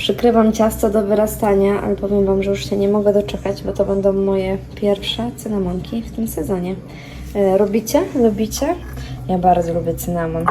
Przykrywam ciasto do wyrastania, ale powiem Wam, że już się nie mogę doczekać, bo to będą moje pierwsze cynamonki w tym sezonie. E, Robicie? Lubicie? Ja bardzo lubię cynamon.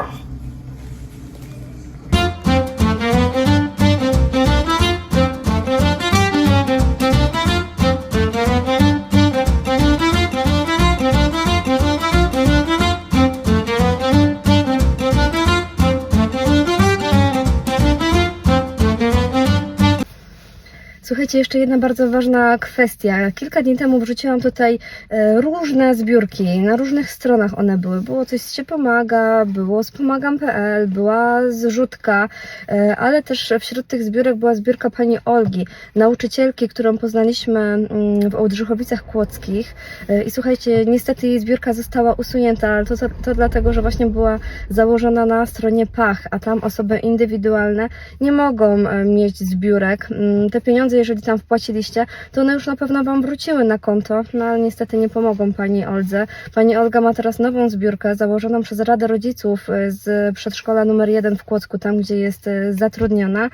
Słuchajcie, jeszcze jedna bardzo ważna kwestia. Kilka dni temu wrzuciłam tutaj e, różne zbiórki. Na różnych stronach one były. Było coś z Cię Pomaga, było z pomagam.pl, była zrzutka, e, ale też wśród tych zbiórek była zbiórka pani Olgi, nauczycielki, którą poznaliśmy mm, w Ołdrzychowicach Kłodzkich. E, I słuchajcie, niestety jej zbiórka została usunięta, ale to, to, to dlatego, że właśnie była założona na stronie PACH, a tam osoby indywidualne nie mogą mieć zbiórek. Mm, Te pieniądze, jeżeli tam wpłaciliście, to one już na pewno Wam wróciły na konto, no ale niestety nie pomogą Pani Oldze. Pani Olga ma teraz nową zbiórkę założoną przez Radę Rodziców e, z przedszkola numer 1 w Kłodzku, tam gdzie jest e, zatrudniona.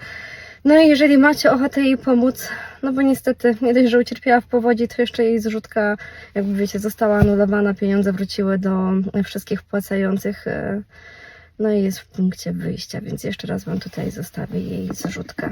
No i jeżeli macie ochotę jej pomóc, no bo niestety nie dość, że ucierpiała w powodzi, to jeszcze jej zrzutka, jakby wiecie, została anulowana, pieniądze wróciły do wszystkich wpłacających. e, No i jest w punkcie wyjścia, więc jeszcze raz Wam tutaj zostawię jej zrzutkę.